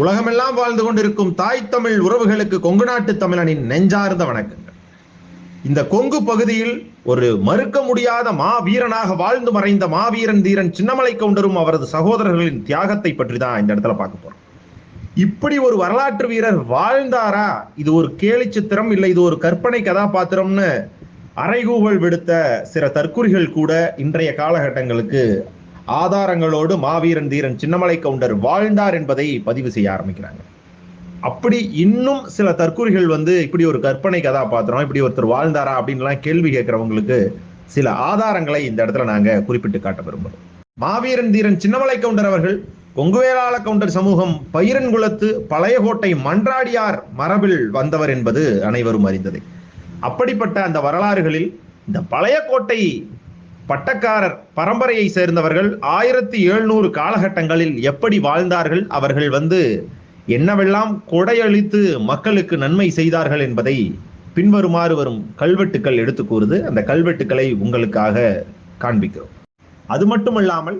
உலகமெல்லாம் வாழ்ந்து கொண்டிருக்கும் தாய் தமிழ் உறவுகளுக்கு கொங்கு நாட்டு தமிழனின் நெஞ்சார்ந்த வணக்கங்கள். இந்த கொங்கு பகுதியில் ஒரு மறுக்க முடியாத மாவீரனாக வாழ்ந்து மறைந்த மாவீரன் தீரன் சின்னமலை கவுண்டரும் அவரது சகோதரர்களின் தியாகத்தை பற்றி தான் இந்த இடத்துல பார்க்க போறோம். இப்படி ஒரு வரலாற்று வீரர் வாழ்ந்தாரா? இது ஒரு கேலி சித்திரம் இல்லை இது ஒரு கற்பனை கதாபாத்திரம்னு அரைகூவல் விடுத்த சில தற்குறிகள் கூட இன்றைய காலகட்டங்களுக்கு ஆதாரங்களோடு மாவீரன் தீரன் சின்னமலை கவுண்டர் வாழ்ந்தார் என்பதை பதிவு செய்ய ஆரம்பிக்கிறாங்க. அப்படி இன்னும் சில தற்கூறிகள் வந்து இப்படி ஒரு கற்பனை கதாபாத்திரம் இப்படி ஒருத்தர் வாழ்ந்தாரா அப்படின்லாம் கேள்வி கேட்கிறவங்களுக்கு சில ஆதாரங்களை இந்த இடத்துல நாங்க குறிப்பிட்டு காட்ட விரும்புகிறோம் மாவீரன் தீரன் சின்னமலை கவுண்டர் அவர்கள் கொங்குவேளாள கவுண்டர் சமூகம் பயிரன்குளத்து பழையகோட்டை மன்றாடியார் மரபில் வந்தவர் என்பது அனைவரும் அறிந்ததே. அப்படிப்பட்ட அந்த வரலாறுகளில் இந்த பழைய கோட்டை பட்டக்காரர் பரம்பரையை சேர்ந்தவர்கள் ஆயிரத்தி எழுநூறு காலகட்டங்களில் எப்படி வாழ்ந்தார்கள்? அவர்கள் வந்து என்னவெல்லாம் கொடையளித்து மக்களுக்கு நன்மை செய்தார்கள் என்பதை பின்வருமாறு வரும் கல்வெட்டுக்கள் எடுத்து கூறுது. அந்த கல்வெட்டுக்களை உங்களுக்காக காண்பிக்கிறோம். அது மட்டுமல்லாமல்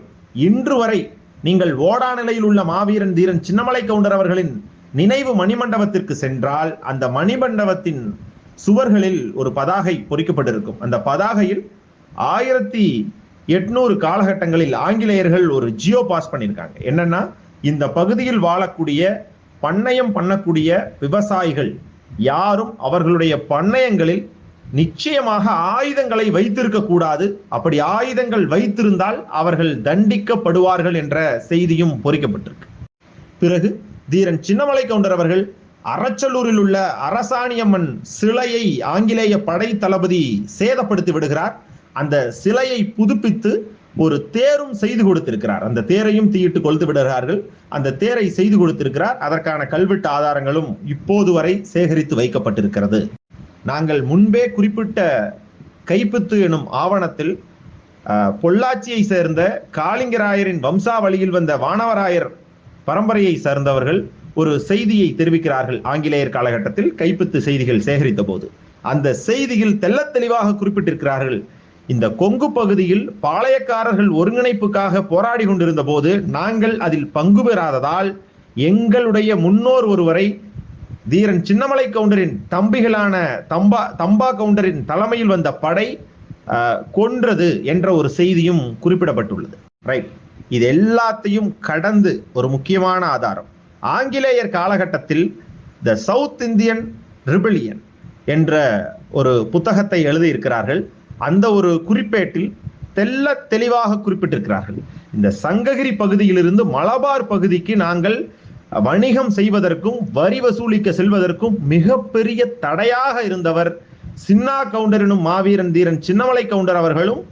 இன்று வரை நீங்கள் ஓடா நிலையில் உள்ள மாவீரன் தீரன் சின்னமலை கவுண்டர் அவர்களின் நினைவு மணிமண்டபத்திற்கு சென்றால் அந்த மணிமண்டபத்தின் சுவர்களில் ஒரு பதாகை பொறிக்கப்பட்டிருக்கும். அந்த பதாகையில் ஆயிரத்தி எட்நூறு காலகட்டங்களில் ஆங்கிலேயர்கள் ஒரு ஜியோ பாஸ் பண்ணியிருக்காங்க. என்னன்னா இந்த பகுதியில் வாழக்கூடிய பண்ணையம் பண்ணக்கூடிய விவசாயிகள் யாரும் அவர்களுடைய பண்ணையங்களில் நிச்சயமாக ஆயுதங்களை வைத்திருக்க கூடாது. அப்படி ஆயுதங்கள் வைத்திருந்தால் அவர்கள் தண்டிக்கப்படுவார்கள் என்ற செய்தியும் பொறிக்கப்பட்டிருக்கு. பிறகு தீரன் சின்னமலை கவுண்டர் அவர்கள் அரச்சலூரில் உள்ள அரசாணியம்மன் சிலையை ஆங்கிலேய படை தளபதி சேதப்படுத்தி விடுகிறார். அந்த சிலையை புதுப்பித்து ஒரு தேரும் செய்து கொடுத்திருக்கிறார். அந்த தேரையும் தீயிட்டு கொளுத்து விடுகிறார்கள். அந்த தேரை செய்து கொடுத்திருக்கிறார். அதற்கான கல்வெட்டு ஆதாரங்களும் இப்போது வரை சேகரித்து வைக்கப்பட்டிருக்கிறது. நாங்கள் முன்பே குறிப்பிட்ட கைப்புத்து எனும் ஆவணத்தில் பொள்ளாச்சியை சேர்ந்த காளிங்கராயரின் வம்சாவளியில் வந்த வானவராயர் பரம்பரையை சேர்ந்தவர்கள் ஒரு செய்தியை தெரிவிக்கிறார்கள் ஆங்கிலேயர் காலகட்டத்தில் கைப்புத்து செய்திகள் சேகரித்த போது அந்த செய்தியில் தெல்ல தெளிவாக குறிப்பிட்டிருக்கிறார்கள். இந்த கொங்கு பகுதியில் பாளையக்காரர்கள் ஒருங்கிணைப்புக்காக போராடி கொண்டிருந்த போது நாங்கள் அதில் பங்கு பெறாததால் எங்களுடைய முன்னோர் ஒருவரை தீரன் சின்னமலை கவுண்டரின் தம்பிகளான தம்பா தம்பா கவுண்டரின் தலைமையில் வந்த படை கொன்றது என்ற ஒரு செய்தியும் குறிப்பிடப்பட்டுள்ளது. ரைட் இது எல்லாத்தையும் கடந்து ஒரு முக்கியமான ஆதாரம். ஆங்கிலேயர் காலகட்டத்தில் த சவுத் இந்தியன் ரிபிலியன் என்ற ஒரு புத்தகத்தை எழுதியிருக்கிறார்கள். அந்த ஒரு குறிப்பேட்டில் தெல்ல தெளிவாக குறிப்பிட்டிருக்கிறார்கள். இந்த சங்ககிரி பகுதியிலிருந்து மலபார் பகுதிக்கு நாங்கள் வணிகம் செய்வதற்கும் வரி வசூலிக்க செல்வதற்கும் மிகப்பெரிய தடையாக இருந்தவர் சின்னா கவுண்டரினும் மாவீரன் தீரன் சின்னமலை கவுண்டர் அவர்களும்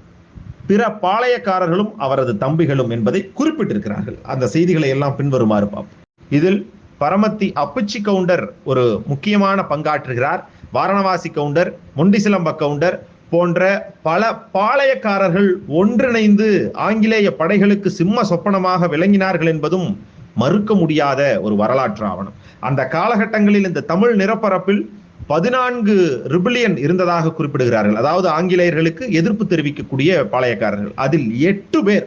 பிற பாளையக்காரர்களும் அவரது தம்பிகளும் என்பதை குறிப்பிட்டிருக்கிறார்கள். அந்த செய்திகளை எல்லாம் பின்வருமாறு பார்ப்போம். இதில் பரமத்தி அப்புச்சி கவுண்டர் ஒரு முக்கியமான பங்காற்றுகிறார். வாரணவாசி கவுண்டர் முண்டிசிலம்ப கவுண்டர் போன்ற பல பாளையக்காரர்கள் ஒன்றிணைந்து ஆங்கிலேய படைகளுக்கு சிம்ம சொப்பனமாக விளங்கினார்கள் என்பதும் மறுக்க முடியாத ஒரு வரலாற்று ஆவணம். அந்த காலகட்டங்களில் இந்த தமிழ் நிரப்பரப்பில் பதினான்கு ரிபிலியன் இருந்ததாக குறிப்பிடுகிறார்கள். அதாவது ஆங்கிலேயர்களுக்கு எதிர்ப்பு தெரிவிக்கக்கூடிய பாளையக்காரர்கள். அதில் எட்டு பேர்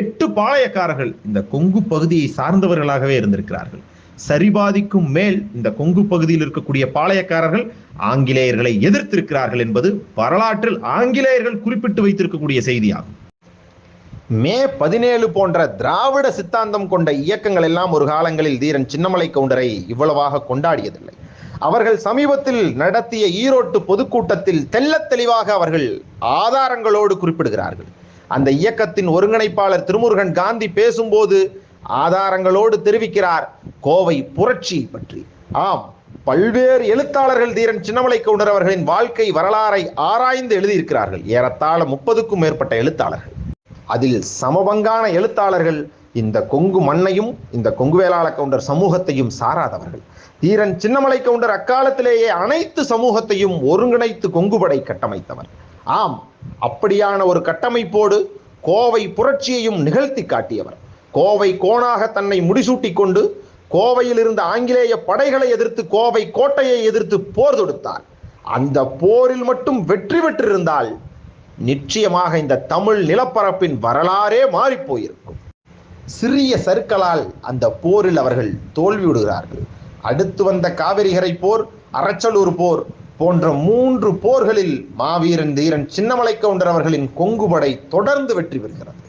எட்டு பாளையக்காரர்கள் இந்த கொங்கு பகுதியை சார்ந்தவர்களாகவே இருந்திருக்கிறார்கள். சரிபாதிக்கும் மேல் இந்த கொங்கு பகுதியில் இருக்கக்கூடிய பாளையக்காரர்கள் ஆங்கிலேயர்களை எதிர்த்திருக்கிறார்கள் என்பது வரலாற்றில் ஆங்கிலேயர்கள் குறிப்பிட்டு வைத்திருக்கக்கூடிய செய்தியாகும். மே பதினேழு போன்ற திராவிட சித்தாந்தம் கொண்ட இயக்கங்கள் எல்லாம் ஒரு காலங்களில் தீரன் சின்னமலை கவுண்டரை இவ்வளவாக கொண்டாடியதில்லை. அவர்கள் சமீபத்தில் நடத்திய ஈரோட்டு பொதுக்கூட்டத்தில் தெல்ல தெளிவாக அவர்கள் ஆதாரங்களோடு குறிப்பிடுகிறார்கள். அந்த இயக்கத்தின் ஒருங்கிணைப்பாளர் திருமுருகன் காந்தி பேசும்போது ஆதாரங்களோடு தெரிவிக்கிறார். கோவை புரட்சி பற்றி. ஆம் பல்வேறு எழுத்தாளர்கள் தீரன் சின்னமலை கவுண்டர் அவர்களின் வாழ்க்கை வரலாறை ஆராய்ந்து எழுதியிருக்கிறார்கள். ஏறத்தாழ முப்பதுக்கும் மேற்பட்ட எழுத்தாளர்கள். அதில் சமபங்கான எழுத்தாளர்கள் இந்த கொங்கு மண்ணையும் இந்த கொங்கு வேளாள கவுண்டர் சமூகத்தையும் சாராதவர்கள். தீரன் சின்னமலை கவுண்டர் அக்காலத்திலேயே அனைத்து சமூகத்தையும் ஒருங்கிணைத்து கொங்குபடை கட்டமைத்தவர். ஆம் அப்படியான ஒரு கட்டமைப்போடு கோவை புரட்சியையும் நிகழ்த்தி காட்டியவர். கோவை கோணாக தன்னை முடிசூட்டி கொண்டு கோவையில் இருந்த ஆங்கிலேய படைகளை எதிர்த்து கோவை கோட்டையை எதிர்த்து போர் தொடுத்தார். அந்த போரில் மட்டும் வெற்றி பெற்றிருந்தால் நிச்சயமாக இந்த தமிழ் நிலப்பரப்பின் வரலாறே மாறி போயிருக்கும் சிறிய சருக்களால் அந்த போரில் அவர்கள் தோல்வியுடுகிறார்கள். அடுத்து வந்த காவிரிகரை போர் அரச்சலூர் போர் போன்ற மூன்று போர்களில் மாவீரன் தீரன் சின்னமலை கவுண்டர் அவர்களின் கொங்குபடை தொடர்ந்து வெற்றி பெறுகிறது.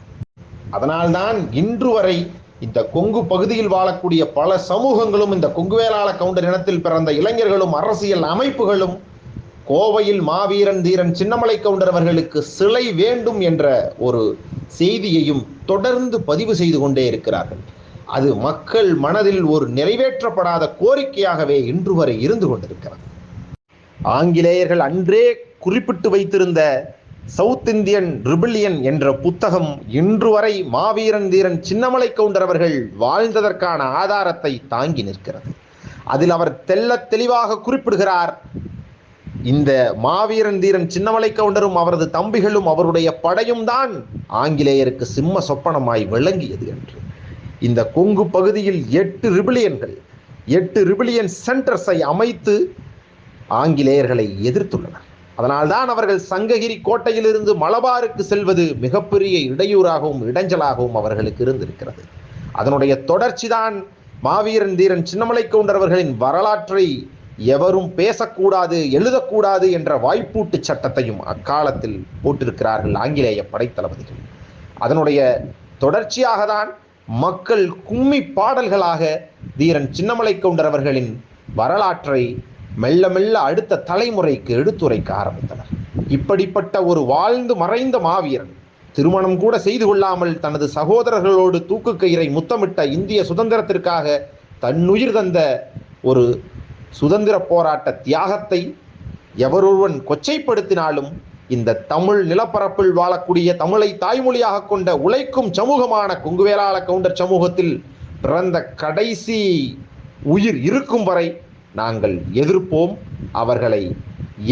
அதனால்தான் இன்று வரை இந்த கொங்கு பகுதியில் வாழக்கூடிய பல சமூகங்களும் இந்த கொங்குவேளாள கவுண்டர் இனத்தில் பிறந்த இளைஞர்களும் அரசியல் அமைப்புகளும் கோவையில் மாவீரன் தீரன் சின்னமலை கவுண்டர் அவர்களுக்கு சிலை வேண்டும் என்ற ஒரு செய்தியையும் தொடர்ந்து பதிவு செய்து கொண்டே இருக்கிறார்கள். அது மக்கள் மனதில் ஒரு நிறைவேற்றப்படாத கோரிக்கையாகவே இன்று வரை இருந்து கொண்டிருக்கிறது. ஆங்கிலேயர்கள் அன்றே குறிப்பிட்டு வைத்திருந்த சவுத் இந்தியன் ரிபிலியன் என்ற புத்தகம் இன்று வரை மாவீரன் தீரன் சின்னமலை கவுண்டர் அவர்கள் வாழ்ந்ததற்கான ஆதாரத்தை தாங்கி நிற்கிறது. அதில் அவர் தெல்ல தெளிவாக குறிப்பிடுகிறார் இந்த மாவீரன் தீரன் சின்னமலை கவுண்டரும் அவரது தம்பிகளும் அவருடைய படையும் தான் ஆங்கிலேயருக்கு சிம்ம சொப்பனமாய் விளங்கியது என்று. இந்த கொங்கு பகுதியில் எட்டு ரிபிலியன்கள் எட்டு ரிபிலியன் சென்டர்ஸை அமைத்து ஆங்கிலேயர்களை எதிர்த்துள்ளனர். அதனால்தான் அவர்கள் சங்ககிரி கோட்டையிலிருந்து மலபாருக்கு செல்வது மிகப்பெரிய இடையூறாகவும் இடைஞ்சலாகவும் அவர்களுக்கு இருந்திருக்கிறது. அதனுடைய தொடர்ச்சிதான் மாவீரன் தீரன் சின்னமலை கவுண்டரவர்களின் வரலாற்றை எவரும் பேசக்கூடாது எழுதக்கூடாது என்ற வாய்ப்பூட்டு சட்டத்தையும் அக்காலத்தில் போட்டிருக்கிறார்கள் ஆங்கிலேய படைத்தளபதிகள். அதனுடைய தொடர்ச்சியாக தான் மக்கள் கும்மி பாடல்களாக தீரன் சின்னமலை கவுண்டரவர்களின் வரலாற்றை மெல்ல மெல்ல அடுத்த தலைமுறைக்கு எடுத்துரைக்க ஆரம்பித்தனர். இப்படிப்பட்ட ஒரு வாழ்ந்து மறைந்த மாவீரன் திருமணம் கூட செய்து கொள்ளாமல் தனது சகோதரர்களோடு தூக்கு கயிறை முத்தமிட்ட இந்திய சுதந்திரத்திற்காக தன்னுயிர் தந்த ஒரு சுதந்திர போராட்ட தியாகத்தை எவரொருவன் கொச்சைப்படுத்தினாலும் இந்த தமிழ் நிலப்பரப்பில் வாழக்கூடிய தமிழை தாய்மொழியாக கொண்ட உழைக்கும் சமூகமான கொங்குவேளாள கவுண்டர் சமூகத்தில் பிறந்த கடைசி உயிர் இருக்கும் வரை நாங்கள் எதிர்ப்போம் அவர்களை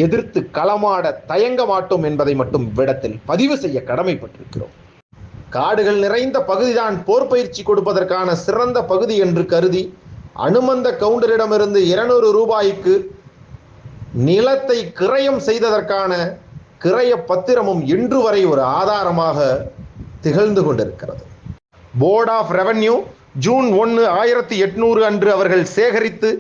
எதிர்த்து களமாட தயங்க மாட்டோம் என்பதை மட்டும் விடத்தில் பதிவு செய்ய கடமைப்பட்டிருக்கிறோம். காடுகள் நிறைந்த பகுதிதான் போர் பயிற்சி கொடுப்பதற்கான சிறந்த பகுதி என்று கருதி அனுமந்த கவுண்டரிடமிருந்து இருநூறு ரூபாய்க்கு நிலத்தை கிரயம் செய்ததற்கான கிரய பத்திரமும் இன்று வரை ஒரு ஆதாரமாக திகழ்ந்து கொண்டிருக்கிறது. போர்ட் ஆஃப் ரெவென்யூ ஜூன் ஒன்று ஆயிரத்தி எட்நூறு அன்று அவர்கள் சேகரித்து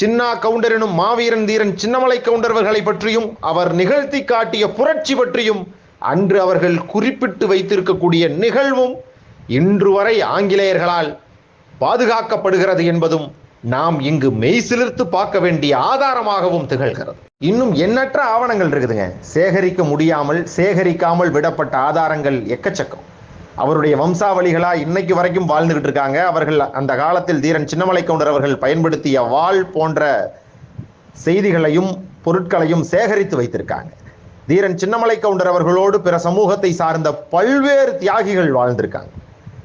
சின்னா கவுண்டர் எனும் மாவீரன் தீரன் சின்னமலை கவுண்டர்வர்களை பற்றியும் அவர் நிகழ்த்தி காட்டிய புரட்சி பற்றியும் அன்று அவர்கள் குறிப்பிட்டு வைத்திருக்கக்கூடிய நிகழ்வும் இன்று வரை ஆங்கிலேயர்களால் பாதுகாக்கப்படுகிறது என்பதும் நாம் இங்கு மெய்சிலிர்த்து பார்க்க வேண்டிய ஆதாரமாகவும் திகழ்கிறது. இன்னும் எண்ணற்ற ஆவணங்கள் இருக்குதுங்க. சேகரிக்க முடியாமல் சேகரிக்காமல் விடப்பட்ட ஆதாரங்கள் எக்கச்சக்கம். அவருடைய வம்சாவளிகளா இன்னைக்கு வரைக்கும் வாழ்ந்துகிட்டு இருக்காங்க. அவர்கள் அந்த காலத்தில் தீரன் சின்னமலை கவுண்டர் அவர்கள் பயன்படுத்திய வாள் போன்ற செய்திகளையும் பொருட்களையும் சேகரித்து வைத்திருக்காங்க. தீரன் சின்னமலை கவுண்டர் அவர்களோடு பிற சமூகத்தை சார்ந்த பல்வேறு தியாகிகள் வாழ்ந்திருக்காங்க.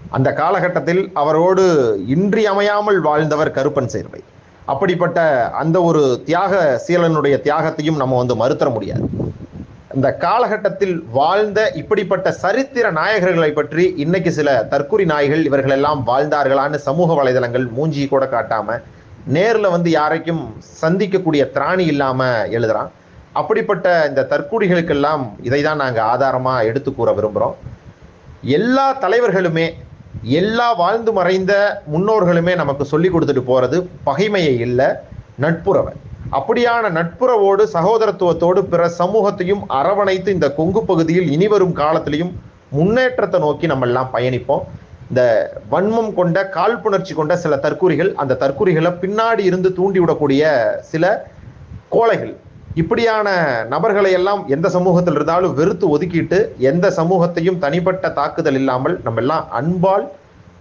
அந்த காலகட்டத்தில் அவரோடு இன்றியமையாமல் வாழ்ந்தவர் கருப்பன் சேர்வை. அப்படிப்பட்ட அந்த ஒரு தியாக சீலனுடைய தியாகத்தையும் நம்ம வந்து மறுத்தர முடியாது. இந்த காலகட்டத்தில் வாழ்ந்த இப்படிப்பட்ட சரித்திர நாயகர்களை பற்றி இன்னைக்கு சில தற்குறி நாய்கள் இவர்கள் எல்லாம் வாழ்ந்தார்களான்னு சமூக வலைதளங்கள் மூஞ்சி கூட காட்டாம நேர்ல வந்து யாரைக்கும் சந்திக்கக்கூடிய திராணி இல்லாம எழுதுறான். அப்படிப்பட்ட இந்த தற்கூடிகளுக்கெல்லாம் இதை தான் நாங்கள் ஆதாரமா எடுத்து கூற விரும்புகிறோம் எல்லா தலைவர்களுமே எல்லா வாழ்ந்து மறைந்த முன்னோர்களுமே நமக்கு சொல்லி கொடுத்துட்டு போறது பகைமையை இல்லை நட்புறவை. அப்படியான நட்புறவோடு சகோதரத்துவத்தோடு பிற சமூகத்தையும் அரவணைத்து இந்த கொங்கு பகுதியில் இனிவரும் காலத்திலையும் முன்னேற்றத்தை நோக்கி நம்ம எல்லாம் பயணிப்போம். இந்த வன்மம் கொண்ட காழ்ப்புணர்ச்சி கொண்ட சில தற்கூறிகள் அந்த தற்கூறிகளை பின்னாடி இருந்து தூண்டிவிடக்கூடிய சில கோழைகள் இப்படியான நபர்களை எல்லாம் எந்த சமூகத்தில் இருந்தாலும் வெறுத்து ஒதுக்கிட்டு எந்த சமூகத்தையும் தனிப்பட்ட தாக்குதல் இல்லாமல் நம்ம எல்லாம் அன்பால்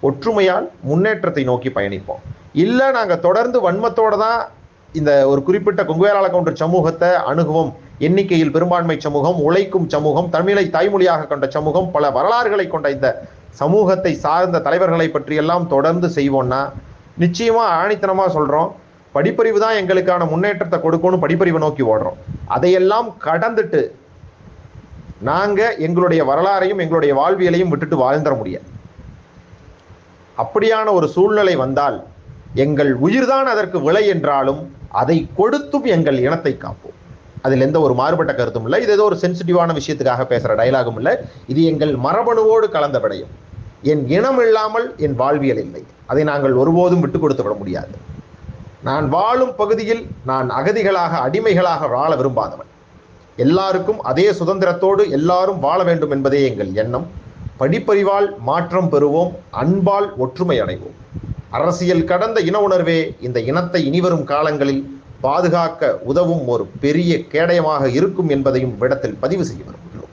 ஒற்றுமையால் முன்னேற்றத்தை நோக்கி பயணிப்போம். இல்லை நாங்கள் தொடர்ந்து வன்மத்தோடு தான் இந்த ஒரு குறிப்பிட்ட கொங்குவேலாள கவுண்டர் சமூகத்தை அணுகுவோம் எண்ணிக்கையில் பெரும்பான்மை சமூகம் உழைக்கும் சமூகம் தமிழை தாய்மொழியாக கொண்ட சமூகம் பல வரலாறுகளை கொண்ட இந்த சமூகத்தை சார்ந்த தலைவர்களை பற்றியெல்லாம் தொடர்ந்து செய்வோம்னா நிச்சயமாக ஆணித்தனமாக சொல்கிறோம் படிப்பறிவு தான் எங்களுக்கான முன்னேற்றத்தை கொடுக்கணும் படிப்பறிவை நோக்கி ஓடுறோம். அதையெல்லாம் கடந்துட்டு நாங்கள் எங்களுடைய வரலாறையும் எங்களுடைய வாழ்வியலையும் விட்டுட்டு வாழ்ந்துட முடியாது. அப்படியான ஒரு சூழ்நிலை வந்தால் எங்கள் உயிர்தான் அதற்கு விலை என்றாலும் அதை கொடுத்தும் எங்கள் இனத்தை காப்போம். அதில் எந்த ஒரு மாறுபட்ட கருத்தும் இல்லை. இது ஏதோ ஒரு சென்சிட்டிவான விஷயத்துக்காக பேசுகிற டயலாகும் இல்லை. இது எங்கள் மரபணுவோடு கலந்த விடயம். என் இனம் இல்லாமல் என் வாழ்வியல் இல்லை. அதை நாங்கள் ஒருபோதும் விட்டு கொடுத்து விட முடியாது. நான் வாழும் பகுதியில் நான் அகதிகளாக அடிமைகளாக வாழ விரும்பாதவன். எல்லாருக்கும் அதே சுதந்திரத்தோடு எல்லாரும் வாழ வேண்டும் என்பதே எங்கள் எண்ணம். படிப்பறிவால் மாற்றம் பெறுவோம். அன்பால் ஒற்றுமை அடைவோம். அரசியல் கடந்த இன உணர்வே இந்த இனத்தை இனிவரும் காலங்களில் பாதுகாக்க உதவும் ஒரு பெரிய கேடயமாக இருக்கும் என்பதையும் விடத்தில் பதிவு செய்ய விரும்புகிறோம்.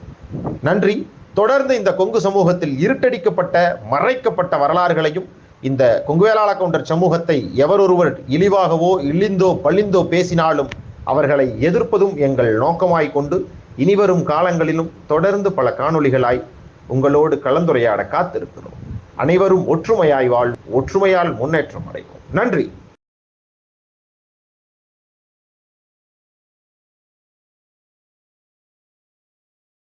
நன்றி. தொடர்ந்து இந்த கொங்கு சமூகத்தில் இருட்டடிக்கப்பட்ட மறைக்கப்பட்ட வரலாறுகளையும் இந்த கொங்குவேளாள கவுண்டர் சமூகத்தை எவரொருவர் இழிவாகவோ இழிந்தோ பழிந்தோ பேசினாலும் அவர்களை எதிர்ப்பதும் எங்கள் நோக்கமாய் கொண்டு இனிவரும் காலங்களிலும் தொடர்ந்து பல காணொளிகளாய் உங்களோடு கலந்துரையாட காத்திருக்கிறோம். அனைவரும் ஒற்றுமையாய் வாழ் ஒற்றுமையால் முன்னேற்றம் அடைவோம். நன்றி.